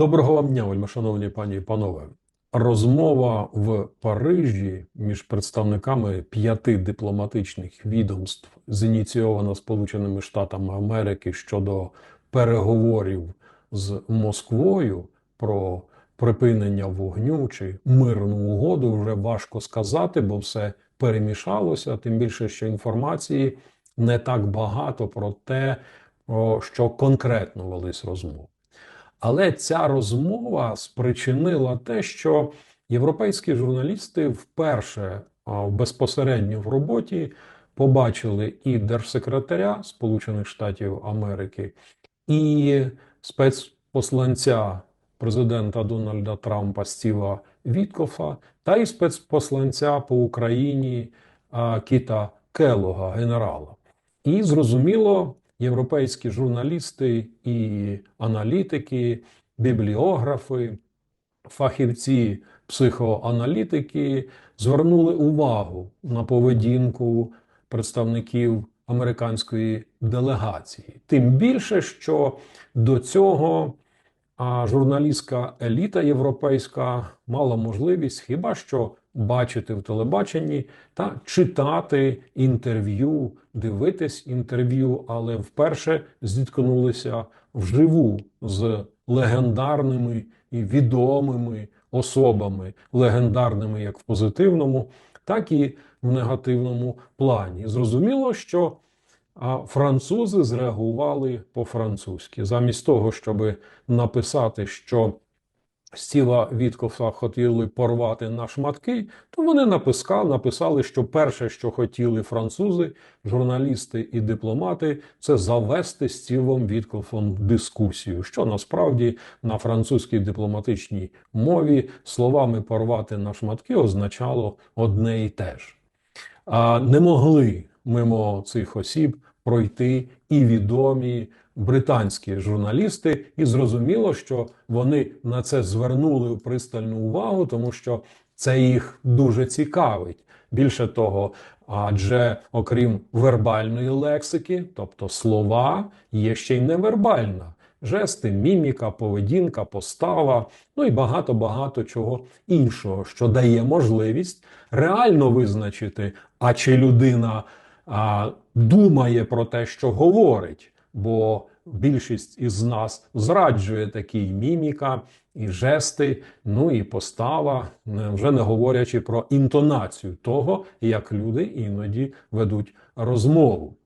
Доброго вам дня, вельмишановні пані і панове. Розмова в Парижі між представниками п'яти дипломатичних відомств, зініційована Сполученими Штатами Америки щодо переговорів з Москвою про припинення вогню чи мирну угоду, вже важко сказати, бо все перемішалося. Тим більше, що інформації не так багато про те, що конкретно велись розмови. Але ця розмова спричинила те, що європейські журналісти вперше безпосередньо в роботі побачили і держсекретаря Сполучених Штатів Америки, і спецпосланця президента Дональда Трампа Стіва Віткофа, та й спецпосланця по Україні Кіта Келога, генерала. І зрозуміло, європейські журналісти і аналітики, бібліографи, фахівці психоаналітики звернули увагу на поведінку представників американської делегації. Тим більше, що до цього журналістська еліта європейська мала можливість хіба що бачити в телебаченні та читати інтерв'ю, дивитись інтерв'ю, але вперше зіткнулися вживу з легендарними і відомими особами, легендарними як в позитивному, так і в негативному плані. Зрозуміло, що французи зреагували по-французьки. Замість того, щоб написати, що Стіва Віткофа хотіли порвати на шматки, то вони написали, написали, що перше, що хотіли французи, журналісти і дипломати, це завести з Стівом Віткофом дискусію, що насправді на французькій дипломатичній мові словами порвати на шматки означало одне і те ж. А не могли мимо цих осіб пройти і відомі британські журналісти, і зрозуміло, що вони на це звернули пристальну увагу, тому що це їх дуже цікавить. Більше того, адже окрім вербальної лексики, тобто слова, є ще й невербальна. Жести, міміка, поведінка, постава, ну і багато-багато чого іншого, що дає можливість реально визначити, а чи людина а, думає про те, що говорить, бо більшість із нас зраджує такі міміка, і жести, ну і постава, вже не говорячи про інтонацію того, як люди іноді ведуть розмову.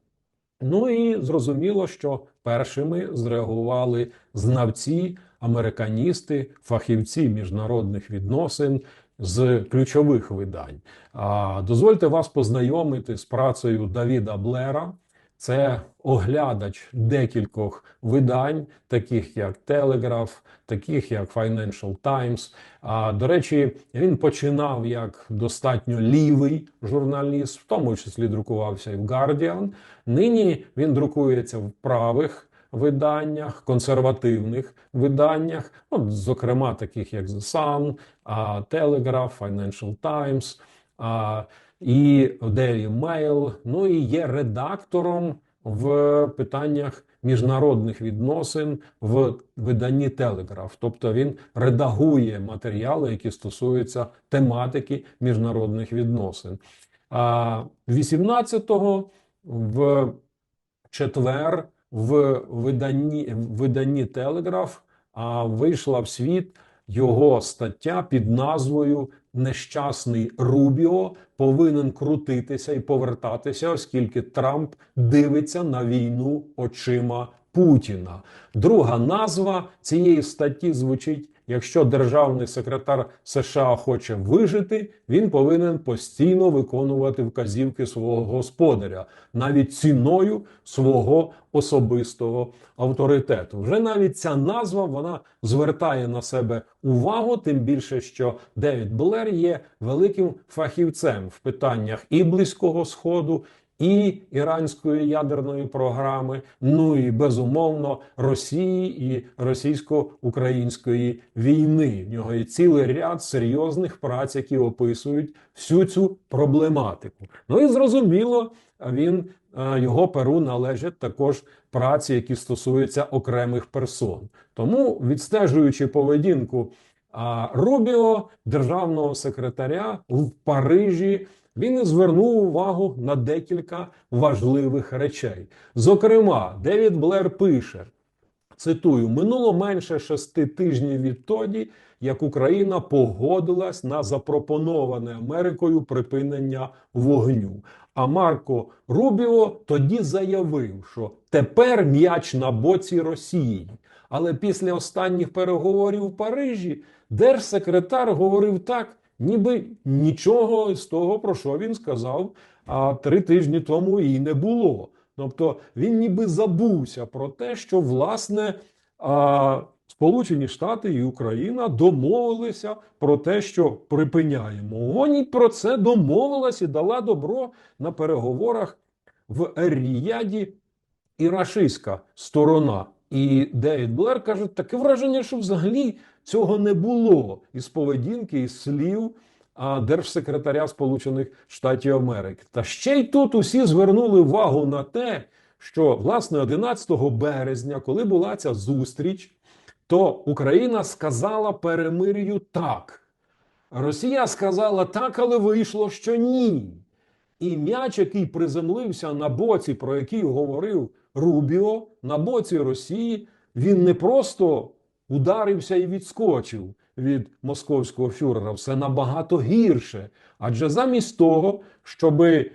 Ну і зрозуміло, що першими зреагували знавці, американісти, фахівці міжнародних відносин з ключових видань. Дозвольте вас познайомити з працею Давіда Блера. Це оглядач декількох видань, таких як Telegraph, таких як Financial Times. А до речі, він починав як достатньо лівий журналіст, в тому числі друкувався і в Guardian. Нині він друкується в правих виданнях, консервативних виданнях, от, зокрема, таких як The Sun, Telegraph, Financial Times і Daily Mail, ну і є редактором в питаннях міжнародних відносин в виданні Телеграф. Тобто він редагує матеріали, які стосуються тематики міжнародних відносин. А 18-го в четвер в виданні в виданні Телеграф вийшла в світ його стаття під назвою Нещасний Рубіо повинен крутитися і повертатися, оскільки Трамп дивиться на війну очима Путіна. Друга назва цієї статті звучить якщо державний секретар США хоче вижити, він повинен постійно виконувати вказівки свого господаря, навіть ціною свого особистого авторитету. Вже навіть ця назва вона звертає на себе увагу, тим більше, що Девід Блер є великим фахівцем в питаннях і близького сходу, і іранської ядерної програми, ну і безумовно Росії і російсько-української війни. В нього є цілий ряд серйозних праць, які описують всю цю проблематику. Ну і зрозуміло, він е, його перу належать також праці, які стосуються окремих персон. Тому, відстежуючи поведінку Рубіо, державного секретаря в Парижі, він звернув увагу на декілька важливих речей. Зокрема, Девід Блер пише. Цитую: минуло менше шести тижнів відтоді, як Україна погодилась на запропоноване Америкою припинення вогню. А Марко Рубіо тоді заявив, що тепер м'яч на боці Росії. Але після останніх переговорів в Парижі держсекретар говорив так, ніби нічого з того, про що він сказав а три тижні тому і не було. Тобто він ніби забувся про те, що власне а, Сполучені Штати і Україна домовилися про те, що припиняємо. І про це домовилась і дала добро на переговорах в Ер-Ріяді і рашистська сторона. І Девід Блер каже, таке враження, що взагалі цього не було із поведінки, із слів держсекретаря Сполучених Штатів Америки. Та ще й тут усі звернули увагу на те, що власне 11 березня, коли була ця зустріч, то Україна сказала перемир'ю так. Росія сказала так, але вийшло, що ні. І м'яч, який приземлився на боці, про який говорив Рубіо, на боці Росії, він не просто ударився і відскочив від московського фюрера. Все набагато гірше. Адже замість того, щоби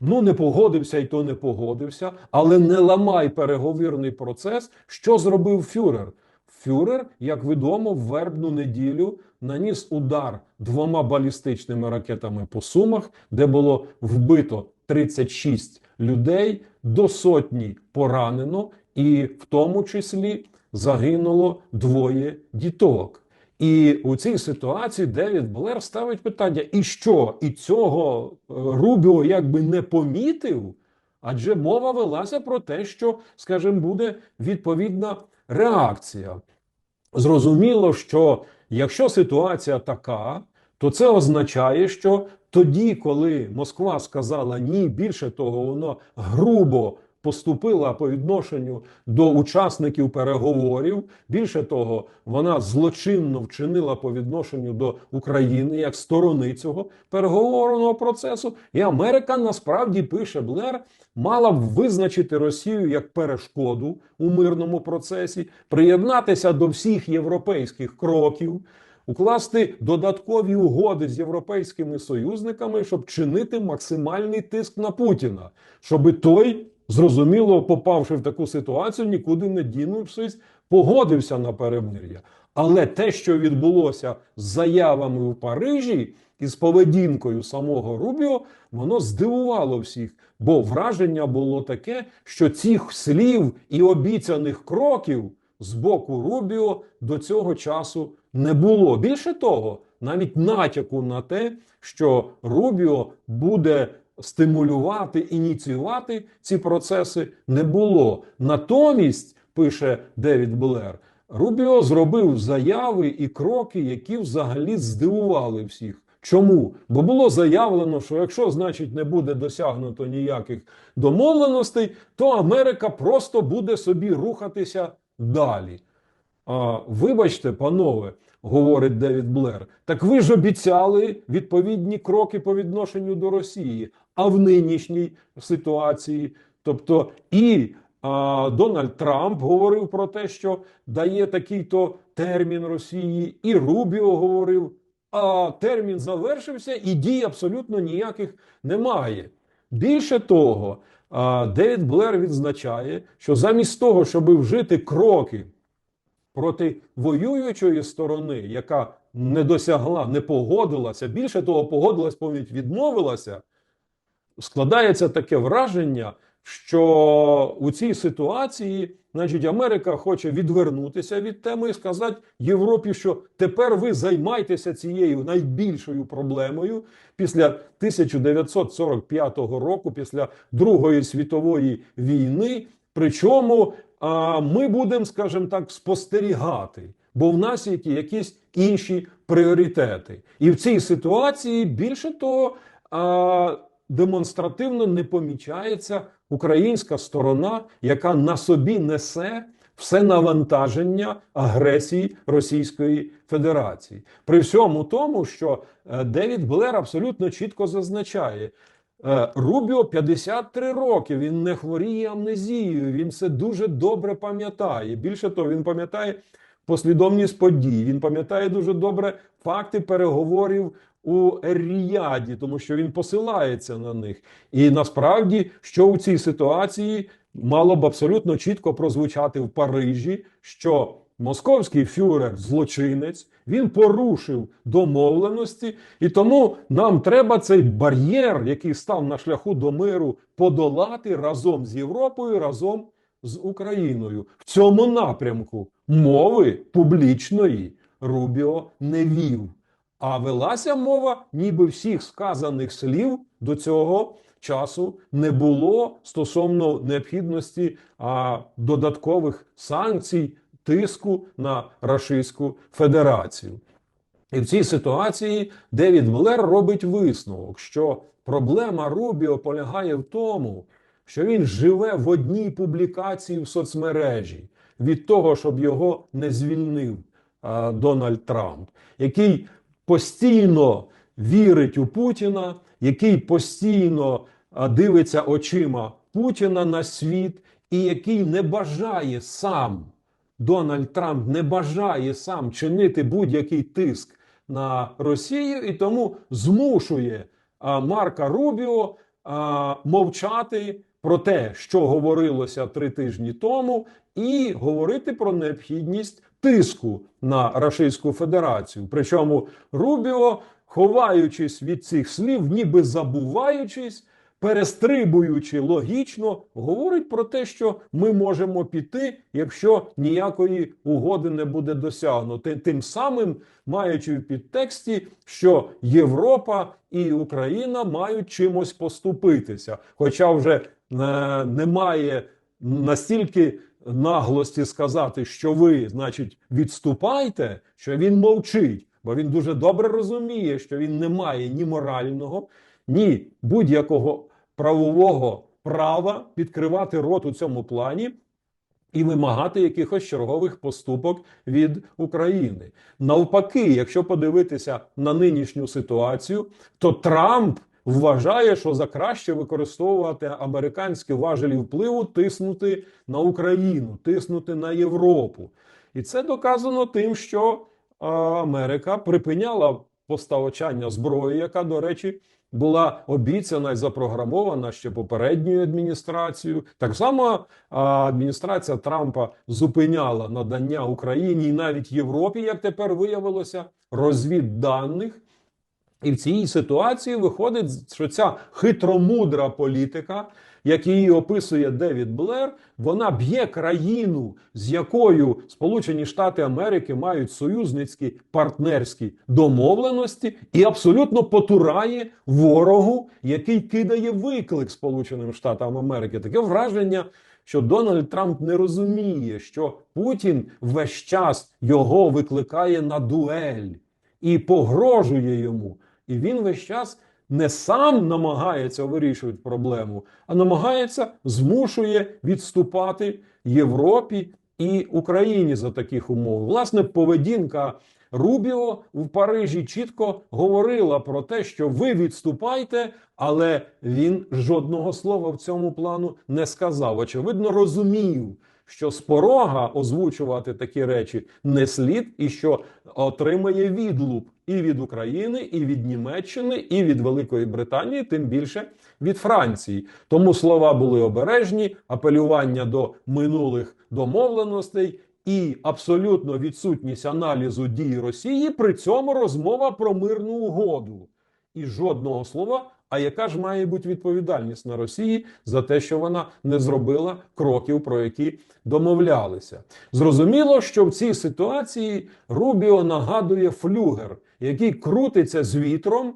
Ну, не погодився і то не погодився, але не ламай переговірний процес. Що зробив Фюрер? Фюрер, як відомо, в вербну неділю наніс удар двома балістичними ракетами по сумах, де було вбито 36 людей, до сотні поранено, і в тому числі загинуло двоє діток. І у цій ситуації Девід Блер ставить питання: і що? І цього е, Рубіо якби не помітив? Адже мова велася про те, що, скажімо, буде відповідна реакція. Зрозуміло, що якщо ситуація така, то це означає, що тоді, коли Москва сказала ні, більше того, воно грубо поступила по відношенню до учасників переговорів. Більше того, вона злочинно вчинила по відношенню до України як сторони цього переговорного процесу. І Америка насправді пише Блер, мала б визначити Росію як перешкоду у мирному процесі, приєднатися до всіх європейських кроків. Укласти додаткові угоди з європейськими союзниками, щоб чинити максимальний тиск на Путіна, щоб той зрозуміло, попавши в таку ситуацію, нікуди не дінувшись, погодився на перемир'я. Але те, що відбулося з заявами в Парижі і з поведінкою самого Рубіо, воно здивувало всіх, бо враження було таке, що цих слів і обіцяних кроків з боку Рубіо до цього часу не було. Більше того, навіть натяку на те, що Рубіо буде стимулювати, ініціювати ці процеси не було. Натомість, пише Девід Блер, Рубіо зробив заяви і кроки, які взагалі здивували всіх. Чому? Бо було заявлено, що якщо, значить, не буде досягнуто ніяких домовленостей, то Америка просто буде собі рухатися далі. А, Вибачте, панове, говорить Девід Блер, так ви ж обіцяли відповідні кроки по відношенню до Росії. А в нинішній ситуації, тобто і а, Дональд Трамп говорив про те, що дає такий-то термін Росії, і Рубіо говорив. А термін завершився, і дій абсолютно ніяких немає. Більше того, Девід Блер відзначає, що замість того, щоб вжити кроки проти воюючої сторони, яка не досягла, не погодилася, більше того, погодилась, повністю відмовилася, складається таке враження, що у цій ситуації, значить, Америка хоче відвернутися від теми і сказати Європі, що тепер ви займайтеся цією найбільшою проблемою після 1945 року, після Другої світової війни. Причому а, ми будемо, скажімо так, спостерігати, бо в нас є якісь інші пріоритети. І в цій ситуації більше того, а, демонстративно не помічається українська сторона, яка на собі несе все навантаження агресії Російської Федерації. При всьому тому, що е, Девід Блер абсолютно чітко зазначає. Е, Рубіо 53 роки. Він не хворіє амнезією. Він це дуже добре пам'ятає. Більше того, він пам'ятає послідовність подій. Він пам'ятає дуже добре факти переговорів у Ер-Ріяді, тому що він посилається на них. І насправді, що у цій ситуації мало б абсолютно чітко прозвучати в Парижі, що московський фюрер злочинець, він порушив домовленості, і тому нам треба цей бар'єр, який став на шляху до миру, подолати разом з Європою, разом з Україною. В цьому напрямку мови публічної Рубіо не вів. А велася мова, ніби всіх сказаних слів до цього часу не було стосовно необхідності а, додаткових санкцій, тиску на Рашистську Федерацію. І в цій ситуації Девід Блер робить висновок, що проблема Рубіо полягає в тому, що він живе в одній публікації в соцмережі від того, щоб його не звільнив а, Дональд Трамп, який постійно вірить у Путіна, який постійно дивиться очима Путіна на світ, і який не бажає сам. Дональд Трамп не бажає сам чинити будь-який тиск на Росію і тому змушує а, Марка Рубіо а, мовчати про те, що говорилося три тижні тому, і говорити про необхідність тиску на Російську Федерацію. Причому Рубіо, ховаючись від цих слів, ніби забуваючись, перестрибуючи логічно, говорить про те, що ми можемо піти, якщо ніякої угоди не буде досягнуто. Тим самим маючи в підтексті, що Європа і Україна мають чимось поступитися, хоча вже е, немає настільки наглості сказати, що ви, значить, відступайте, що він мовчить, бо він дуже добре розуміє, що він не має ні морального, ні будь-якого правового права підкривати рот у цьому плані. І вимагати якихось чергових поступок від України. Навпаки, якщо подивитися на нинішню ситуацію, то Трамп вважає, що за краще використовувати американські важелі впливу, тиснути на Україну, тиснути на Європу. І це доказано тим, що Америка припиняла поставочання зброї, яка, до речі, була обіцяна і запрограмована ще попередньою адміністрацією. Так само адміністрація Трампа зупиняла надання Україні і навіть Європі, як тепер виявилося, розвідданих. І в цій ситуації виходить, що ця хитромудра політика, як її описує Девід Блер, вона б'є країну, з якою Сполучені Штати Америки мають союзницькі партнерські домовленості, і абсолютно потурає ворогу, який кидає виклик Сполученим Штатам Америки. Таке враження. Що Дональд Трамп не розуміє, що Путін весь час його викликає на дуель і погрожує йому. І він весь час не сам намагається вирішувати проблему, а намагається змушує відступати Європі і Україні за таких умов. Власне, поведінка Рубіо в Парижі чітко говорила про те, що ви відступайте, але він жодного слова в цьому плану не сказав. Очевидно, розумів. Що з порога озвучувати такі речі не слід, і що отримає відлуп і від України, і від Німеччини, і від Великої Британії, тим більше від Франції. Тому слова були обережні, апелювання до минулих домовленостей і абсолютно відсутність аналізу дій Росії. При цьому розмова про мирну угоду. І жодного слова А яка ж має бути відповідальність на Росії за те, що вона не зробила кроків, про які домовлялися? Зрозуміло, що в цій ситуації Рубіо нагадує флюгер, який крутиться з вітром,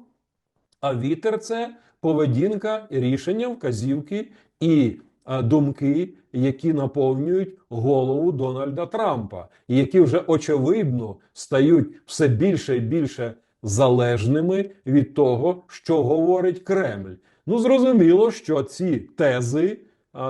а вітер це поведінка, рішення, вказівки і думки, які наповнюють голову Дональда Трампа, і які вже очевидно стають все більше і більше залежними від того, що говорить Кремль. Ну зрозуміло, що ці тези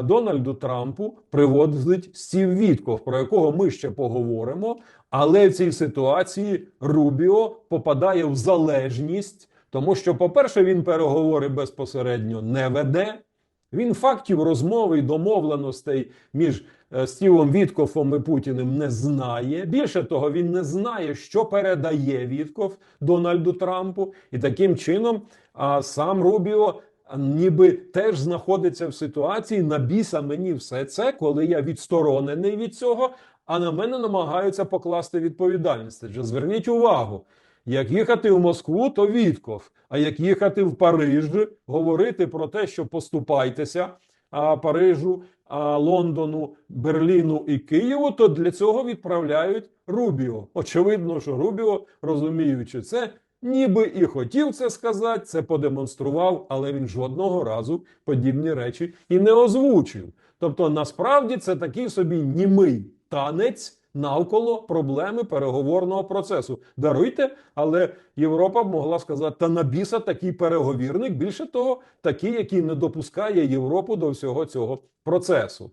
Дональду Трампу приводить Стів Вітков, про якого ми ще поговоримо. Але в цій ситуації Рубіо попадає в залежність, тому що, по-перше, він переговори безпосередньо не веде. Він фактів розмови і домовленостей між Стівом Віткофом і Путіним не знає. Більше того, він не знає, що передає Вітков Дональду Трампу, і таким чином а, сам Рубіо ніби теж знаходиться в ситуації на біса мені все це, коли я відсторонений від цього, а на мене намагаються покласти відповідальність. Адже зверніть увагу. Як їхати в Москву, то Вітков. А як їхати в Париж, говорити про те, що поступайтеся а, Парижу, Лондону, Берліну і Києву, то для цього відправляють Рубіо. Очевидно, що Рубіо, розуміючи це, ніби і хотів це сказати, це подемонстрував, але він жодного разу подібні речі і не озвучив. Тобто, насправді це такий собі німий танець навколо проблеми переговорного процесу. Даруйте, але Європа б могла сказати, та на біса такий переговірник, більше того, такий, який не допускає Європу до всього цього процесу.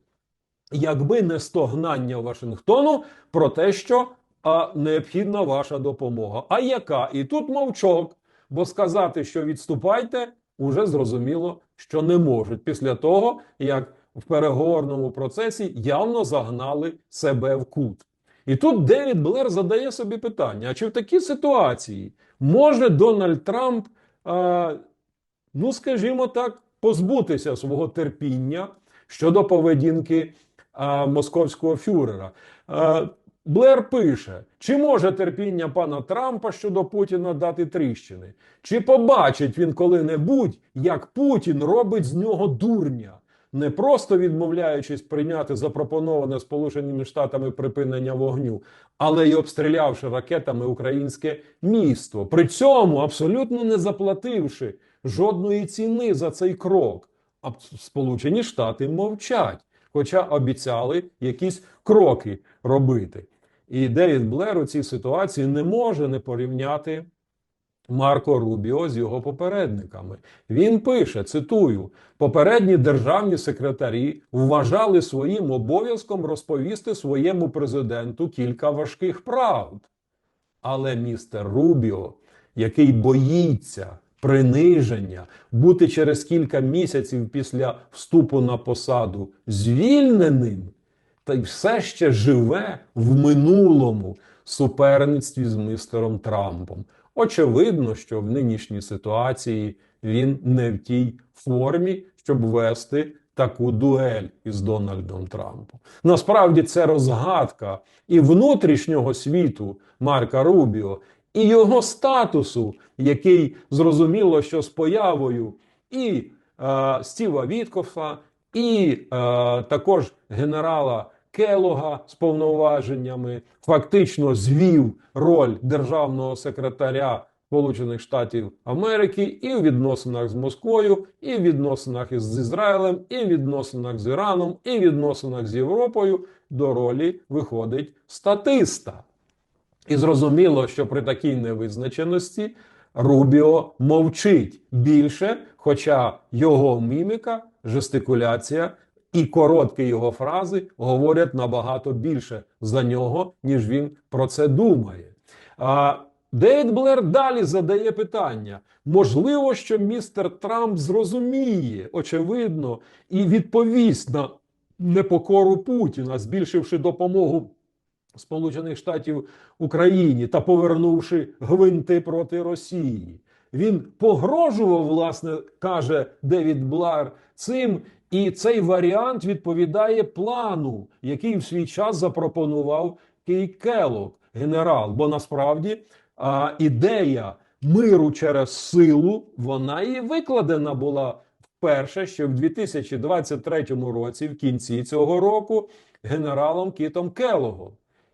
Якби не стогнання Вашингтону про те, що а, необхідна ваша допомога. А яка? І тут мовчок, бо сказати, що відступайте, уже зрозуміло, що не можуть після того, як в переговорному процесі явно загнали себе в кут. І тут Девід Блер задає собі питання: а чи в такій ситуації може Дональд Трамп, а, ну скажімо так, позбутися свого терпіння щодо поведінки а, московського фюрера? А, Блер пише: чи може терпіння пана Трампа щодо Путіна дати тріщини? Чи побачить він коли-небудь, як Путін робить з нього дурня? Не просто відмовляючись прийняти запропоноване Сполученими Штатами припинення вогню, але й обстрілявши ракетами українське місто, при цьому абсолютно не заплативши жодної ціни за цей крок. А Сполучені Штати мовчать, хоча обіцяли якісь кроки робити. І Девід Блер у цій ситуації не може не порівняти. Марко Рубіо з його попередниками. Він пише: цитую: попередні державні секретарі вважали своїм обов'язком розповісти своєму президенту кілька важких правд. Але містер Рубіо, який боїться приниження, бути через кілька місяців після вступу на посаду звільненим, та й все ще живе в минулому суперництві з містером Трампом. Очевидно, що в нинішній ситуації він не в тій формі, щоб вести таку дуель із Дональдом Трампом. Насправді це розгадка і внутрішнього світу Марка Рубіо, і його статусу, який зрозуміло, що з появою і е, Стіва Віткофа, і е, також генерала. Келога з повноваженнями фактично звів роль державного секретаря Сполучених Штатів Америки і в відносинах з Москвою, і в відносинах із Ізраїлем, і в відносинах з Іраном, і в відносинах з Європою до ролі виходить статиста. І зрозуміло, що при такій невизначеності Рубіо мовчить більше, хоча його міміка, жестикуляція і короткі його фрази говорять набагато більше за нього, ніж він про це думає. А Дейд Блер далі задає питання: можливо, що містер Трамп зрозуміє, очевидно, і відповість на непокору Путіна, збільшивши допомогу Сполучених Штатів Україні та повернувши гвинти проти Росії. Він погрожував, власне, каже Девід Блар, цим і цей варіант відповідає плану, який в свій час запропонував Кей Келлог, генерал. Бо насправді а, ідея миру через силу, вона і викладена була вперше, ще в 2023 році, в кінці цього року, генералом Кітом Келогом.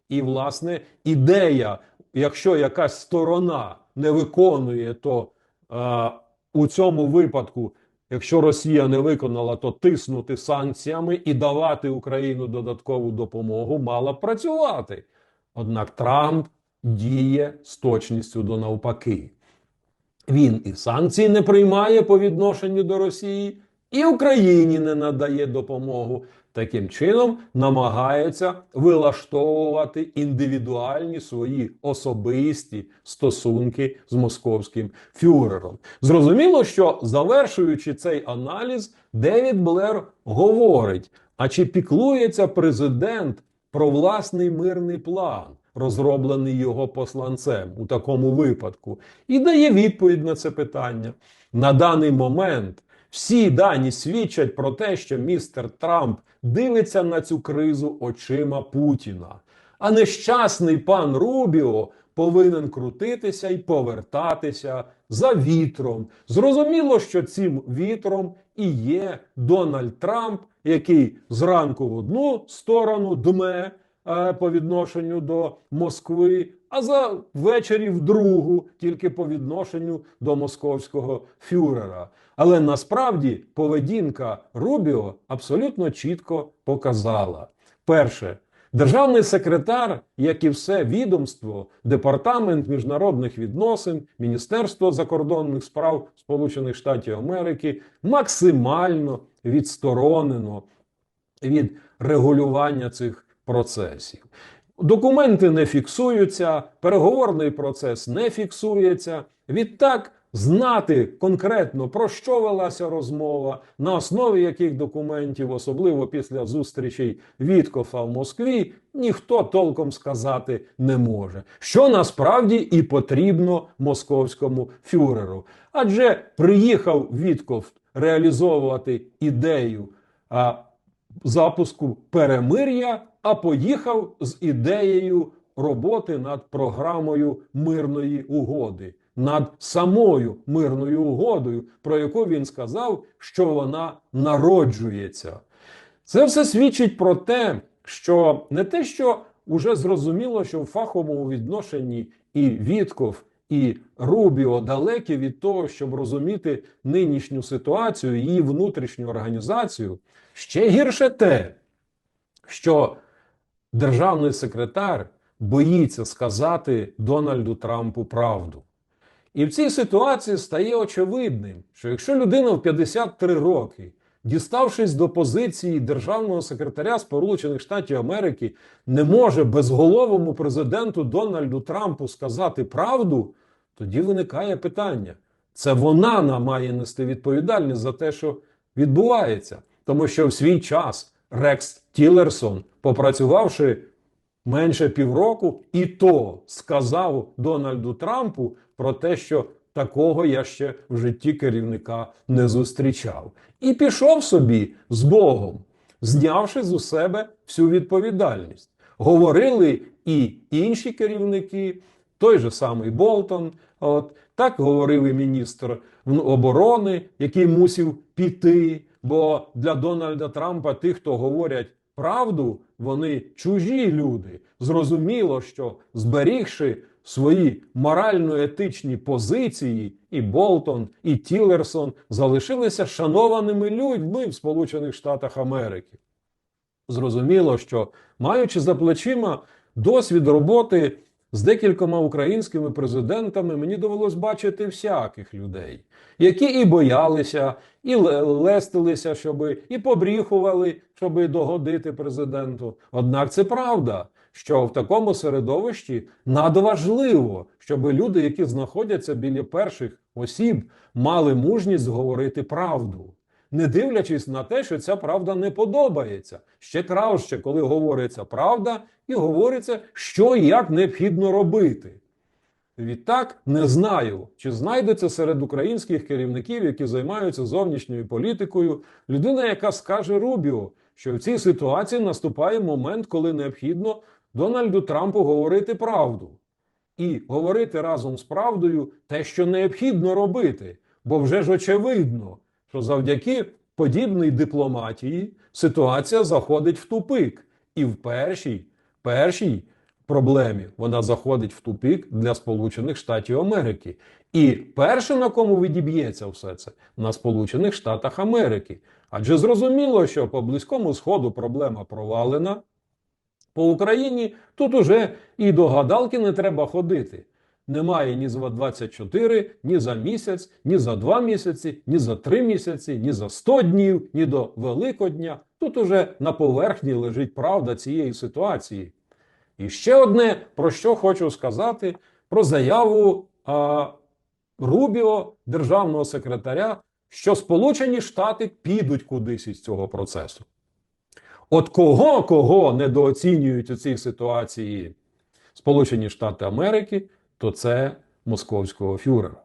І, власне, ідея, якщо якась сторона не виконує, то е, у цьому випадку, якщо Росія не виконала, то тиснути санкціями і давати Україну додаткову допомогу мала б працювати. Однак Трамп діє з точністю до навпаки. Він і санкції не приймає по відношенню до Росії, і Україні не надає допомогу. Таким чином намагається вилаштовувати індивідуальні свої особисті стосунки з московським фюрером. Зрозуміло, що завершуючи цей аналіз, Девід Блер говорить: а чи піклується президент про власний мирний план? розроблений його посланцем у такому випадку, і дає відповідь на це питання. На даний момент всі дані свідчать про те, що містер Трамп дивиться на цю кризу очима Путіна. А нещасний пан Рубіо повинен крутитися і повертатися за вітром. Зрозуміло, що цим вітром і є Дональд Трамп, який зранку в одну сторону дме по відношенню до Москви, а за ввечері в другу, тільки по відношенню до московського фюрера. Але насправді поведінка Рубіо абсолютно чітко показала: перше, державний секретар, як і все відомство, департамент міжнародних відносин, Міністерство закордонних справ Сполучених Штатів Америки максимально відсторонено від регулювання цих процесів. Документи не фіксуються, переговорний процес не фіксується. Відтак знати конкретно про що велася розмова, на основі яких документів, особливо після зустрічей Віткофа в Москві, ніхто толком сказати не може, що насправді і потрібно московському фюреру. Адже приїхав Вітков реалізовувати ідею а, запуску перемир'я, а поїхав з ідеєю роботи над програмою мирної угоди, над самою мирною угодою, про яку він сказав, що вона народжується. Це все свідчить про те, що не те, що вже зрозуміло, що в фаховому відношенні і Вітков, і Рубіо далекі від того, щоб розуміти нинішню ситуацію, її внутрішню організацію. Ще гірше те, що державний секретар боїться сказати Дональду Трампу правду. І в цій ситуації стає очевидним, що якщо людина в 53 роки, діставшись до позиції державного секретаря Сполучених Штатів Америки, не може безголовому президенту Дональду Трампу сказати правду, тоді виникає питання: це вона нам має нести відповідальність за те, що відбувається. Тому що в свій час Рекс Тілерсон, попрацювавши менше півроку, і то сказав Дональду Трампу про те, що такого я ще в житті керівника не зустрічав. І пішов собі з Богом, знявши з у себе всю відповідальність. Говорили і інші керівники, той же самий Болтон. От так говорив і міністр оборони, який мусив піти. Бо для Дональда Трампа ті, хто говорять правду, вони чужі люди. Зрозуміло, що зберігши свої морально-етичні позиції, і Болтон, і Тілерсон залишилися шанованими людьми в Сполучених Штатах Америки. Зрозуміло, що маючи за плечима досвід роботи з декількома українськими президентами, мені довелось бачити всяких людей, які і боялися, і лестилися, щоби, і побріхували, щоби догодити президенту. Однак це правда, що в такому середовищі надважливо, щоб люди, які знаходяться біля перших осіб, мали мужність говорити правду. Не дивлячись на те, що ця правда не подобається. Ще краще, коли говориться правда, і говориться, що і як необхідно робити. Відтак не знаю, чи знайдеться серед українських керівників, які займаються зовнішньою політикою, людина, яка скаже Рубіо, що в цій ситуації наступає момент, коли необхідно Дональду Трампу говорити правду. і говорити разом з правдою те, що необхідно робити. Бо вже ж очевидно, що завдяки подібній дипломатії ситуація заходить в тупик. І в першій, першій проблемі вона заходить в тупик для Сполучених Штатів Америки. І перше, на кому відіб'ється все це, на Сполучених Штатах Америки. Адже зрозуміло, що по Близькому Сходу проблема провалена. По Україні тут уже і до гадалки не треба ходити. Немає ні за 24, ні за місяць, ні за два місяці, ні за три місяці, ні за 100 днів, ні до Великодня. Тут уже на поверхні лежить правда цієї ситуації. І ще одне, про що хочу сказати, про заяву а, Рубіо, державного секретаря, що Сполучені Штати підуть кудись із цього процесу. От кого кого недооцінюють у цій ситуації Сполучені Штати Америки, то це московського фюрера.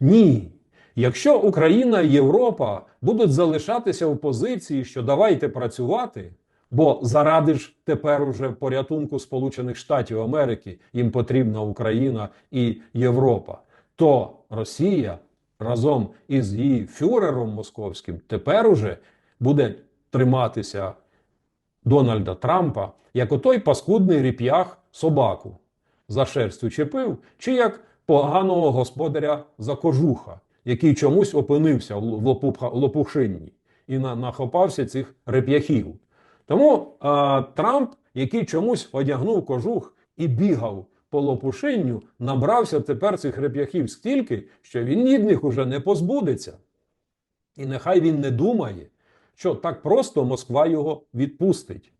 Ні. Якщо Україна і Європа будуть залишатися в позиції, що давайте працювати, бо заради ж тепер уже порятунку Сполучених Штатів Америки їм потрібна Україна і Європа, то Росія разом із її фюрером московським тепер уже буде триматися Дональда Трампа як отой паскудний ріп'ях собаку за шерсть учепив, чи як поганого господаря за кожуха, який чомусь опинився в лопухшинні і на, нахопався цих реп'яхів. Тому а, Трамп, який чомусь одягнув кожух і бігав по лопушинню, набрався тепер цих реп'яхів стільки, що він від уже не позбудеться. І нехай він не думає, що так просто Москва його відпустить.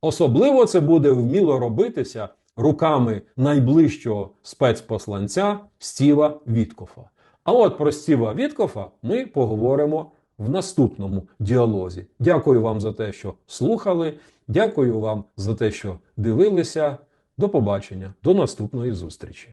Особливо це буде вміло робитися руками найближчого спецпосланця Стіва Віткофа. А от про Стіва Віткофа ми поговоримо в наступному діалозі. Дякую вам за те, що слухали. Дякую вам за те, що дивилися. До побачення, до наступної зустрічі.